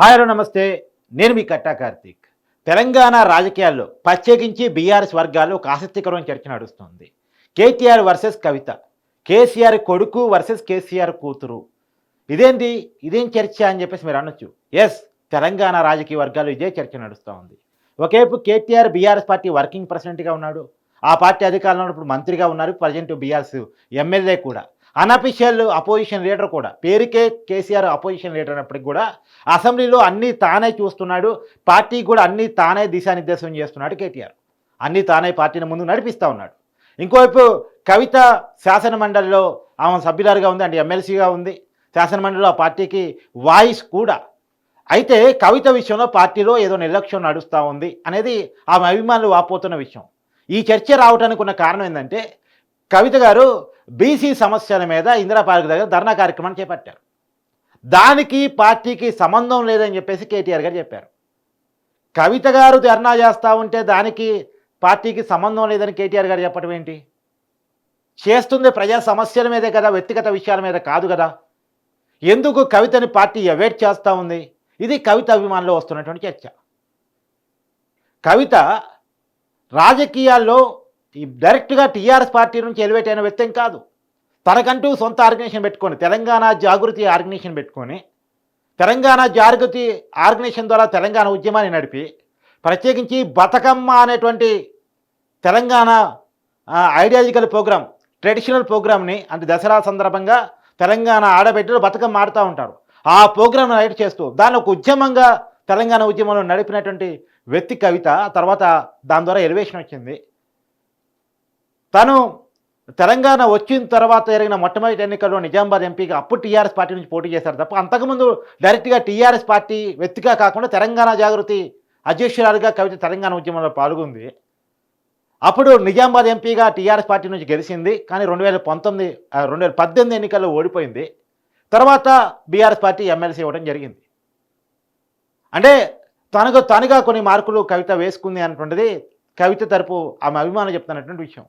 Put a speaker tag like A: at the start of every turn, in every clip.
A: Hi hello నమస్తే. నేను మీ కట్టా కార్తీక్. తెలంగాణ రాజకీయాల్లో ప్రత్యేకించి బీఆర్ఎస్ వర్గాల్లో ఒక ఆసక్తికరమైన చర్చ నడుస్తుంది. కేటీఆర్ వర్సెస్ కవిత కేసీఆర్ కొడుకు వర్సెస్ కేసీఆర్ కూతురు. ఇదేంటి ఇదేం చర్చ అని చెప్పేసి మీరు అనొచ్చు. ఎస్ తెలంగాణ రాజకీయ వర్గాలు ఇదే చర్చ నడుస్తూ ఉంది. ఒకేపు కేటీఆర్ బీఆర్ఎస్ పార్టీ వర్కింగ్ ప్రెసిడెంట్గా ఉన్నాడు. ఆ పార్టీ అధికారంలో ఉన్నప్పుడు మంత్రిగా ఉన్నారు. ప్రజెంట్ బీఆర్ఎస్ ఎమ్మెల్యే కూడా. అనఫిషియల్ అపోజిషన్ లీడర్ కూడా పేరుకే కేసీఆర్ అపోజిషన్ లీడర్ అయినప్పటికి కూడా అసెంబ్లీలో అన్నీ తానే చూస్తున్నాడు పార్టీ కూడా అన్నీ తానే దిశానిర్దేశం చేస్తున్నాడు కేటీఆర్. అన్నీ తానే పార్టీని ముందు నడిపిస్తూ ఉన్నాడు. ఇంకోవైపు కవిత శాసన మండలిలో ఆమె సభ్యురాలుగా ఉంది అంటే ఎమ్మెల్సీగా ఉంది. శాసనమండలిలో ఆ పార్టీకి వాయిస్ కూడా. అయితే కవిత విషయంలో పార్టీలో ఏదో నిర్లక్ష్యం నడుస్తూ ఉంది అనేది ఆమె అభిమానులు వాపోతున్న విషయం. ఈ చర్చ రావడానికి ఉన్న కారణం ఏంటంటే కవిత గారు బీసీ సమస్యల మీద ఇందిరా పార్క్ దగ్గర ధర్నా కార్యక్రమాన్ని చేపట్టారు. దానికి పార్టీకి సంబంధం లేదని చెప్పేసి కేటీఆర్ గారు చెప్పారు. కవిత గారు ధర్నా చేస్తూ ఉంటే దానికి పార్టీకి సంబంధం లేదని కేటీఆర్ గారు చెప్పడం ఏంటి? చేస్తుంది ప్రజా సమస్యల మీదే కదా వ్యక్తిగత విషయాల మీద కాదు కదా. ఎందుకు కవితని పార్టీ అవేట్ చేస్తూ ఉంది? ఇది కవిత అభిమానులు వస్తున్నటువంటి చర్చ. కవిత రాజకీయాల్లో డైరెక్ట్గా టీఆర్ఎస్ పార్టీ నుంచి ఎలివేట్ అయిన వ్యక్తి కాదు. తనకంటూ సొంత ఆర్గనైజేషన్ పెట్టుకొని తెలంగాణ జాగృతి ఆర్గనైజేషన్ పెట్టుకొని తెలంగాణ జాగృతి ఆర్గనైజేషన్ ద్వారా తెలంగాణ ఉద్యమాన్ని నడిపి ప్రత్యేకించి బతుకమ్మ అనేటువంటి తెలంగాణ ఐడియాలజికల్ ప్రోగ్రామ్ ట్రెడిషనల్ ప్రోగ్రామ్ని అంటే దసరా సందర్భంగా తెలంగాణ ఆడబిడ్డలు బతుకమ్మ ఆడుతూ ఉంటారు. ఆ ప్రోగ్రామ్ను రైట్ చేస్తూ దాన్ని ఒక ఉద్యమంగా తెలంగాణ ఉద్యమంలో నడిపినటువంటి వ్యక్తి కవిత తర్వాత దాని ద్వారా ఎలివేషన్ వచ్చింది. తను తెలంగాణ వచ్చిన తర్వాత జరిగిన మొట్టమొదటి ఎన్నికల్లో నిజామాబాద్ ఎంపీగా అప్పుడు టీఆర్ఎస్ పార్టీ నుంచి పోటీ చేశారు తప్ప అంతకుముందు డైరెక్ట్గా టీఆర్ఎస్ పార్టీ వ్యక్తిగా కాకుండా తెలంగాణ జాగృతి అధ్యక్షురాలుగా కవిత తెలంగాణ ఉద్యమంలో పాల్గొంది. అప్పుడు నిజామాబాద్ ఎంపీగా టీఆర్ఎస్ పార్టీ నుంచి గెలిచింది. కానీ రెండు వేల పంతొమ్మిది రెండు వేల పద్దెనిమిది ఎన్నికల్లో ఓడిపోయింది. తర్వాత బీఆర్ఎస్ పార్టీ ఎమ్మెల్సీ ఇవ్వడం జరిగింది. అంటే తనకు తనుగా కొన్ని మార్కులు కవిత వేసుకుంది అనేటువంటిది కవిత తరపు ఆమె అభిమానం చెప్తున్నటువంటి విషయం.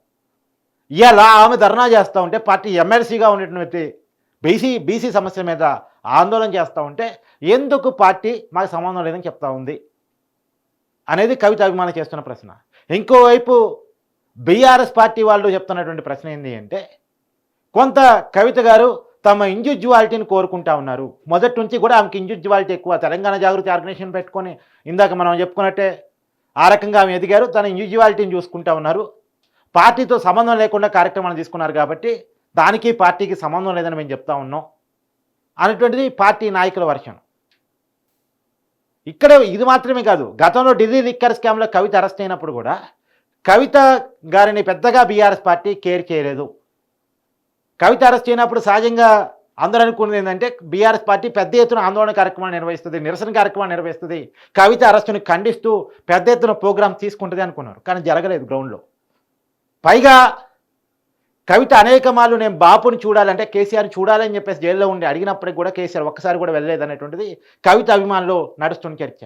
A: ఇలా ఆమె ధర్నా చేస్తూ ఉంటే పార్టీ ఎమ్మెల్సీగా ఉన్నటువంటి బీసీ బీసీ సమస్య మీద ఆందోళన చేస్తూ ఉంటే ఎందుకు పార్టీ మాకు సంబంధం లేదని చెప్తా ఉంది? అనేది కవిత అభిమానం చేస్తున్న ప్రశ్న. ఇంకోవైపు బీఆర్ఎస్ పార్టీ వాళ్ళు చెప్తున్నటువంటి ప్రశ్న ఏంటి అంటే కొంత కవిత గారు తమ ఇండివిజువాలిటీని కోరుకుంటా ఉన్నారు. మొదటి నుంచి కూడా ఆమెకి ఇండివిజువాలిటీ ఎక్కువ. తెలంగాణ జాగృతి ఆర్గనైజేషన్ పెట్టుకొని ఇందాక మనం చెప్పుకున్నట్టే ఆ రకంగా ఆమె ఎదిగారు. తన ఇండివిజువాలిటీని చూసుకుంటా ఉన్నారు. పార్టీతో సంబంధం లేకుండా కార్యక్రమాలు తీసుకున్నారు కాబట్టి దానికి పార్టీకి సంబంధం లేదని మేము చెప్తా ఉన్నాం అనేటువంటిది పార్టీ నాయకుల వర్షం. ఇక్కడ ఇది మాత్రమే కాదు గతంలో ఢిల్లీ లిక్కర్ స్కామ్లో కవిత అరెస్ట్ అయినప్పుడు కూడా కవిత గారిని పెద్దగా బీఆర్ఎస్ పార్టీ కేర్ చేయలేదు. కవిత అరెస్ట్ అయినప్పుడు సహజంగా అందరూ అనుకున్నది ఏంటంటే బీఆర్ఎస్ పార్టీ పెద్ద ఎత్తున ఆందోళన కార్యక్రమాలు నిర్వహిస్తుంది నిరసన కార్యక్రమాలు నిర్వహిస్తుంది కవిత అరెస్టుని ఖండిస్తూ పెద్ద ఎత్తున ప్రోగ్రామ్ తీసుకుంటుంది అనుకున్నారు. కానీ జరగలేదు గ్రౌండ్లో పైగా కవిత అనేక మార్లు నేను బాపుని చూడాలంటే కేసీఆర్ చూడాలని చెప్పేసి జైల్లో ఉండి అడిగినప్పటికి కూడా కేసీఆర్ ఒక్కసారి కూడా వెళ్ళలేదు అనేటువంటిది కవిత అభిమానులు నడుస్తున్న చర్చ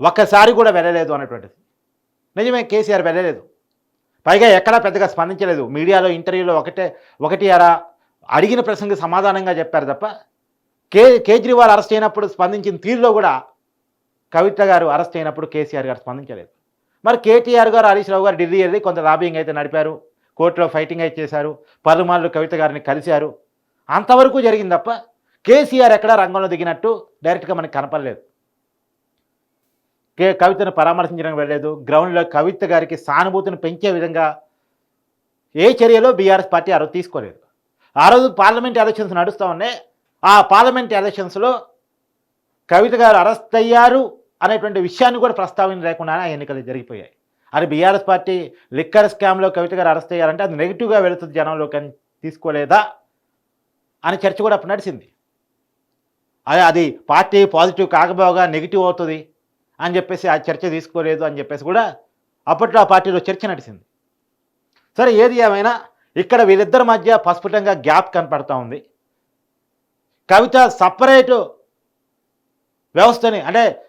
A: ఒక్కసారి కూడా వెళ్ళలేదు అనేటువంటిది. నిజమే కేసీఆర్ వెళ్ళలేదు. పైగా ఎక్కడా పెద్దగా స్పందించలేదు. మీడియాలో ఇంటర్వ్యూలో ఒకటే ఒకటి అరా అడిగిన ప్రశ్నకి సమాధానంగా చెప్పారు తప్ప కే కేజ్రీవాల్ అరెస్ట్ అయినప్పుడు స్పందించిన తీరులో కూడా కవిత గారు అరెస్ట్ అయినప్పుడు కేసీఆర్ గారు స్పందించలేదు. మరి కేటీఆర్ గారు హరీష్ రావు గారు ఢిల్లీ వెళ్ళి కొంత లాబింగ్ అయితే నడిపారు. కోర్టులో ఫైటింగ్ అయితే చేశారు. పలుమార్లు కవిత గారిని కలిశారు. అంతవరకు జరిగింది తప్ప కేసీఆర్ ఎక్కడ రంగంలో దిగినట్టు డైరెక్ట్గా మనకి కనపడలేదు. కే కవితను పరామర్శించడానికి వెళ్ళలేదు. గ్రౌండ్లో కవిత గారికి సానుభూతిని పెంచే విధంగా ఏ చర్యలో బీఆర్ఎస్ పార్టీ ఆ రోజు తీసుకోలేదు. ఆ రోజు పార్లమెంట్ ఎలక్షన్స్ నడుస్తూ ఉన్నాయి. ఆ పార్లమెంట్ ఎలక్షన్స్లో కవిత గారు అరెస్ట్ అయ్యారు. అనేటువంటి విషయాన్ని కూడా ప్రస్తావన లేకుండా ఆ ఎన్నికలు జరిగిపోయాయి. అది బీఆర్ఎస్ పార్టీ లిక్కర్ స్కామ్లో కవిత గారు అరెస్ట్ అయ్యారంటే అది నెగిటివ్గా వెళుతుంది జనంలోకి అని తీసుకోలేదా అని చర్చ కూడా అప్పుడు నడిచింది. అదే అది పార్టీ పాజిటివ్ కాకపోగా నెగిటివ్ అవుతుంది అని చెప్పేసి ఆ చర్చ తీసుకోలేదు అని చెప్పేసి కూడా అప్పట్లో ఆ పార్టీలో చర్చ నడిచింది. సరే ఏది ఏమైనా ఇక్కడ వీరిద్దరి మధ్య పస్ఫుటంగా గ్యాప్ కనపడతా ఉంది. కవిత సపరేటు వ్యవస్థని అంటే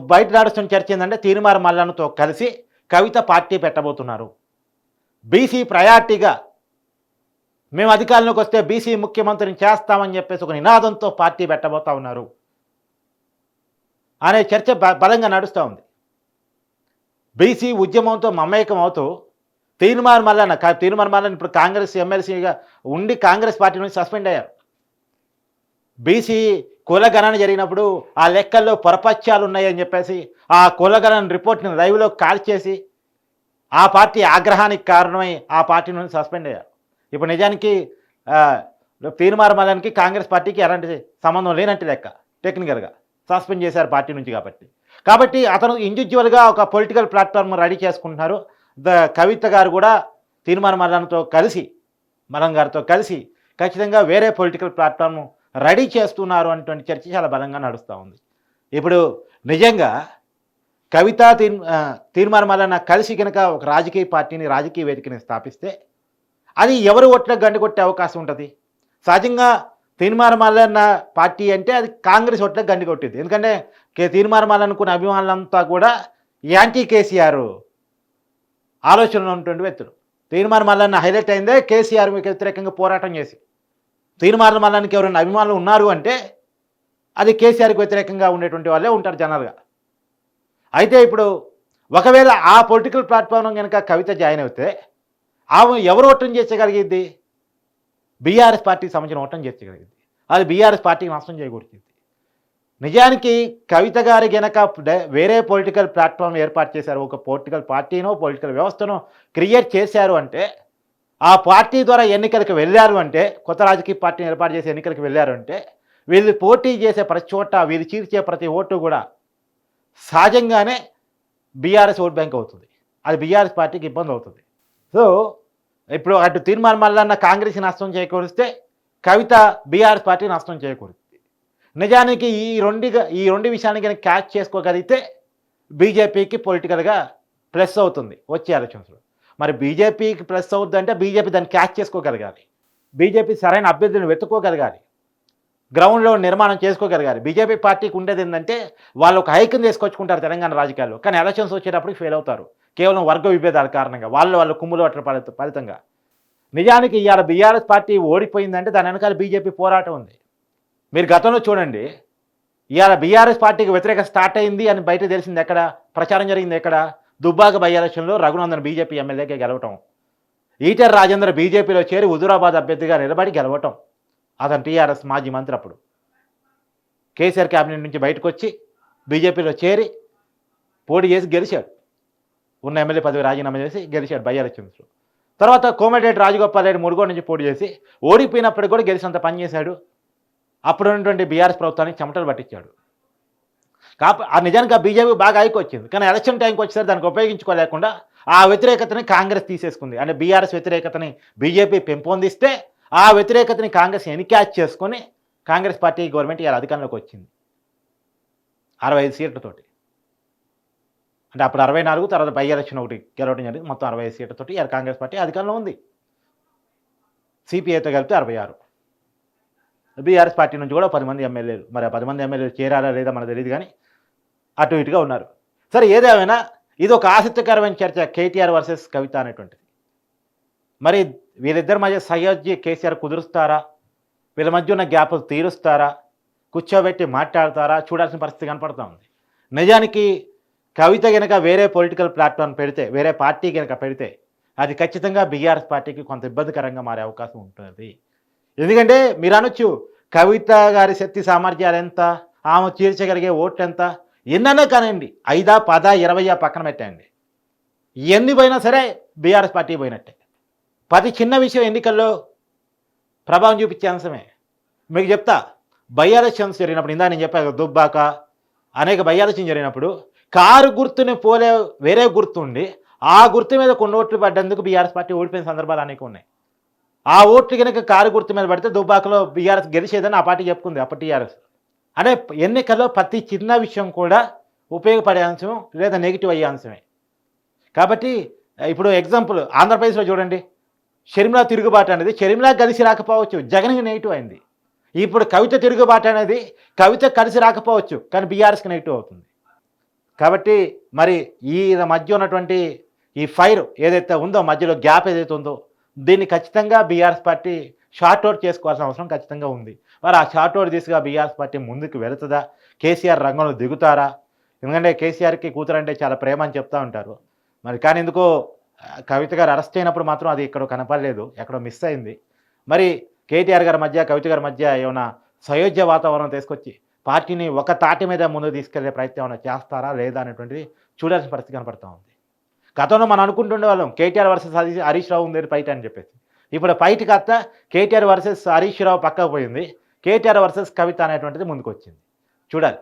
A: బయట నడుస్తున్న చర్చ ఏంటంటే తీర్మార మల్లన్నతో కలిసి కవిత పార్టీ పెట్టబోతున్నారు. బీసీ ప్రయారిటీగా మేము అధికారంలోకి వస్తే బీసీ ముఖ్యమంత్రిని చేస్తామని చెప్పేసి ఒక నినాదంతో పార్టీ పెట్టబోతా ఉన్నారు. అనే చర్చ బ- బలంగా నడుస్తూ ఉంది. బీసీ ఉద్యమంతో మమేకం అవుతూ తీర్మార్ మల్లన్న తీర్మార్ మల్లన్న ఇప్పుడు కాంగ్రెస్ ఎమ్మెల్సీగా ఉండి కాంగ్రెస్ పార్టీ నుంచి సస్పెండ్ అయ్యారు. బీసీ కులగణన జరిగినప్పుడు ఆ లెక్కల్లో పొరపత్యాలు ఉన్నాయని చెప్పేసి ఆ కులగణన రిపోర్ట్ని లైవ్లో కాల్ చేసి ఆ పార్టీ ఆగ్రహానికి కారణమై ఆ పార్టీ నుంచి సస్పెండ్ అయ్యారు. ఇప్పుడు నిజానికి ఆ, తీర్మార్ కాంగ్రెస్ పార్టీకి ఎలాంటి సంబంధం లేనట్టు లెక్క టెక్నికల్గా సస్పెండ్ చేశారు పార్టీ నుంచి కాబట్టి. కాబట్టి అతను ఇండివిజువల్గా ఒక పొలిటికల్ ప్లాట్ఫామ్ రెడీ చేసుకుంటున్నారు. ద కవిత గారు కూడా తీర్మాన మరణంతో కలిసి మరణం గారితో కలిసి ఖచ్చితంగా వేరే పొలిటికల్ ప్లాట్ఫామ్ రెడీ చేస్తున్నారు అనేటువంటి చర్చ చాలా బలంగా నడుస్తూ ఉంది. ఇప్పుడు నిజంగా కవిత తీర్ తీర్మాన మల్లన్న కలిసి కనుక ఒక రాజకీయ పార్టీని రాజకీయ వేదికని స్థాపిస్తే అది ఎవరు ఓట్లకు గండి కొట్టే అవకాశం ఉంటుంది? సహజంగా తీర్మాన పార్టీ అంటే అది కాంగ్రెస్ ఓట్లకు గండి కొట్టింది. ఎందుకంటే కే తీర్మాన అభిమానులంతా కూడా యాంటీ కేసీఆర్ ఆలోచనలో ఉన్నటువంటి వ్యక్తులు. తీర్మాన మల్లన్న హైలైట్ అయిందే కేసీఆర్ మీకు వ్యతిరేకంగా పోరాటం చేసి. తీర్మాన మరణానికి ఎవరైనా అభిమానులు ఉన్నారు అంటే అది కేసీఆర్కి వ్యతిరేకంగా ఉండేటువంటి వాళ్ళే ఉంటారు జనరల్గా. అయితే ఇప్పుడు ఒకవేళ ఆ పొలిటికల్ ప్లాట్ఫామ్ కనుక కవిత జాయిన్ అవుతే ఆమె ఎవరు ఓటం చేర్చగలిగింది బీఆర్ఎస్ పార్టీకి సంబంధించిన ఓటం చేర్చగలిగింది అది బీఆర్ఎస్ పార్టీకి నష్టం చేకూర్చింది నిజానికి కవిత గారి గనక వేరే పొలిటికల్ ప్లాట్ఫామ్ ఏర్పాటు చేశారు ఒక పొలిటికల్ పార్టీనో పొలిటికల్ వ్యవస్థనో క్రియేట్ చేశారు అంటే ఆ పార్టీ ద్వారా ఎన్నికలకు వెళ్ళారు అంటే కొత్త రాజకీయ పార్టీని ఏర్పాటు చేసి ఎన్నికలకు వెళ్ళారు అంటే వీళ్ళు పోటీ చేసే ప్రతి చోట వీళ్ళు చీల్చే ప్రతి ఓటు కూడా సహజంగానే బీఆర్ఎస్ ఓట్ బ్యాంక్ అవుతుంది. అది బీఆర్ఎస్ పార్టీకి ఇబ్బంది అవుతుంది. సో ఇప్పుడు అటు తీర్మాన మల్లన్న కాంగ్రెస్ నష్టం చేకూరిస్తే కవిత బీఆర్ఎస్ పార్టీ నష్టం చేకూరుతుంది. నిజానికి ఈ రెండు ఈ రెండు విషయాన్ని కనుక క్యాచ్ చేసుకోగలిగితే బీజేపీకి పొలిటికల్గా ప్లస్ అవుతుంది. వచ్చే ఎలక్షన్స్లో మరి బీజేపీకి ప్లస్ అవుతుంది అంటే బీజేపీ దాన్ని క్యాచ్ చేసుకోగలగాలి. బీజేపీ సరైన అభ్యర్థిని వెతుక్కోగలగాలి. గ్రౌండ్లో నిర్మాణం చేసుకోగలగాలి. బీజేపీ పార్టీకి ఉండేది ఏంటంటే వాళ్ళు ఒక ఐక్యం తీసుకొచ్చుకుంటారు తెలంగాణ రాజకీయాల్లో. కానీ ఎలక్షన్స్ వచ్చేటప్పుడు ఫెయిల్ అవుతారు. కేవలం వర్గ విభేదాల కారణంగా. వాళ్ళు వాళ్ళు కుమ్ములు పట్ల ఫలితంగా. నిజానికి ఇవాళ బీఆర్ఎస్ పార్టీ ఓడిపోయిందంటే దాని వెనకాల బీజేపీ పోరాటం ఉంది. మీరు గతంలో చూడండి. ఇవాళ బీఆర్ఎస్ పార్టీకి వ్యతిరేక స్టార్ట్ అయింది అని బయట తెలిసింది ఎక్కడ? ప్రచారం జరిగింది ఎక్కడ? దుబ్బాక బై ఎలక్షన్లో రఘునందన్ బీజేపీ ఎమ్మెల్యేగా గెలవటం. ఈటర్ రాజేంద్ర బీజేపీలో చేరి హుజురాబాద్ అభ్యర్థిగా నిలబడి గెలవటం. అతను టీఆర్ఎస్ మాజీ మంత్రి అప్పుడు. కేసీఆర్ క్యాబినెట్ నుంచి బయటకు వచ్చి బీజేపీలో చేరి పోటీ చేసి గెలిచాడు. ఉన్న ఎమ్మెల్యే పదవి రాజీనామా చేసి గెలిచాడు బై ఎలక్షన్స్లో తర్వాత కోమటిరెడ్డి రాజగోపాల్ రెడ్డి మురుగోడు నుంచి పోటీ చేసి ఓడిపోయినప్పటికి కూడా గెలిచినంత పనిచేశాడు అప్పుడు ఉన్నటువంటి బీఆర్ఎస్ ప్రభుత్వానికి చెమటలు పట్టించాడు. కాప ఆ నిజానికి ఆ బీజేపీ బాగా ఐకొచ్చింది కానీ ఎలక్షన్ టైంకి వచ్చేసరి దానికి ఉపయోగించుకోలేకుండా ఆ వ్యతిరేకతని కాంగ్రెస్ తీసేసుకుంది. అంటే బీఆర్ఎస్ వ్యతిరేకతని బీజేపీ పెంపొందిస్తే ఆ వ్యతిరేకతని కాంగ్రెస్ ఎన్క్యాచ్ చేసుకొని కాంగ్రెస్ పార్టీ గవర్నమెంట్ ఇలా అధికారంలోకి వచ్చింది. అరవై ఐదు సీట్లతోటి. అంటే అప్పుడు అరవై నాలుగు తర్వాత బై ఎలక్షన్ ఒకటి గెలవడం జరిగింది. మొత్తం అరవై ఐదు సీట్లతోటి ఇలా కాంగ్రెస్ పార్టీ అధికారంలో ఉంది. సిపిఐతో కలిపితే అరవై ఆరు. బీఆర్ఎస్ పార్టీ నుంచి కూడా పది మంది ఎమ్మెల్యేలు. మరి ఆ పది మంది ఎమ్మెల్యేలు చేరారా లేదా మనకు తెలియదు కానీ అటు ఇటుగా ఉన్నారు. సరే ఏదేమైనా ఇది ఒక ఆసక్తికరమైన చర్చ కేటీఆర్ వర్సెస్ కవిత అనేటువంటిది. మరి వీరిద్దరి మధ్య సయోధ్య కేసీఆర్ కుదురుస్తారా? వీళ్ళ మధ్య ఉన్న గ్యాపులు తీరుస్తారా? కూర్చోబెట్టి మాట్లాడతారా? చూడాల్సిన పరిస్థితి కనపడుతూ ఉంది. నిజానికి కవిత కనుక వేరే పొలిటికల్ ప్లాట్ఫామ్ పెడితే వేరే పార్టీ కనుక పెడితే అది ఖచ్చితంగా బీఆర్ఎస్ పార్టీకి కొంత ఇబ్బందికరంగా మారే అవకాశం ఉంటుంది. ఎందుకంటే మీరు అనొచ్చు కవిత గారి శక్తి సామర్థ్యాలు ఎంత ఆమె తీర్చగలిగే ఓట్లు ఎంత ఎన్ననే కానివ్వండి ఐదా పదా ఇరవయ్యా పక్కన పెట్టండి. ఎన్ని పోయినా సరే బీఆర్ఎస్ పార్టీ పోయినట్టే. ప్రతి చిన్న విషయం ఎన్నికల్లో ప్రభావం చూపించే అంశమే. మీకు చెప్తా బై జరిగినప్పుడు ఇందా నేను చెప్పాను దుబ్బాక అనేక బై జరిగినప్పుడు కారు గుర్తుని పోలే వేరే గుర్తుండి ఆ గుర్తు మీద కొన్ని ఓట్లు పడ్డందుకు బీఆర్ఎస్ పార్టీ ఓడిపోయిన సందర్భాలు అనేక ఉన్నాయి. ఆ ఓట్లు కనుక కారు గుర్తు మీద పడితే దుబ్బాకలో బీఆర్ఎస్ గెలిచేదని ఆ పార్టీ చెప్పుకుంది అప్పటి టీఆర్ఎస్. అంటే ఎన్నికల్లో ప్రతి చిన్న విషయం కూడా ఉపయోగపడే అంశం లేదా నెగిటివ్ అయ్యే అంశమే. కాబట్టి ఇప్పుడు ఎగ్జాంపుల్ ఆంధ్రప్రదేశ్లో చూడండి. షర్మిలా తిరుగుబాటు అనేది షర్మిలా కలిసి రాకపోవచ్చు జగన్కి నెగిటివ్ అయింది. ఇప్పుడు కవిత తిరుగుబాటు అనేది కవిత కలిసి రాకపోవచ్చు కానీ బీఆర్ఎస్కి నెగిటివ్ అవుతుంది. కాబట్టి మరి ఈ మధ్య ఉన్నటువంటి ఈ ఫైర్ ఏదైతే ఉందో మధ్యలో గ్యాప్ ఏదైతే ఉందో దీన్ని ఖచ్చితంగా బీఆర్ఎస్ పార్టీ షార్ట్ అవుట్ చేసుకోవాల్సిన అవసరం ఖచ్చితంగా ఉంది. మరి ఆ షార్ట్అవుట్ దిశగా బీఆర్ఎస్ పార్టీ ముందుకు వెళుతుందా? కేసీఆర్ రంగంలో దిగుతారా? ఎందుకంటే కేసీఆర్కి కూతురంటే చాలా ప్రేమ అని చెప్తా ఉంటారు. మరి కానీ ఎందుకో కవిత గారు అరెస్ట్ అయినప్పుడు మాత్రం అది ఇక్కడ కనపడలేదు ఎక్కడో మిస్ అయింది. మరి కేటీఆర్ గారి మధ్య కవిత గారి మధ్య ఏమైనా సయోధ్య వాతావరణం తీసుకొచ్చి పార్టీని ఒక తాటి మీద ముందు తీసుకెళ్ళే ప్రయత్నం ఏమైనా చేస్తారా లేదా అనేటువంటిది చూడాల్సిన పరిస్థితి కనపడతా ఉంది. గతంలో మనం అనుకుంటుండే వాళ్ళం కేటీఆర్ వర్సెస్ హరీష్ హరీష్ రావు ఉంది ఫైట్ అని చెప్పేసి. ఇప్పుడు ఫైట్ కాస్త కేటీఆర్ వర్సెస్ హరీష్ రావు పక్కకు పోయింది. కేటీఆర్ వర్సెస్ కవిత అనేటువంటిది ముందుకు వచ్చింది చూడాలి.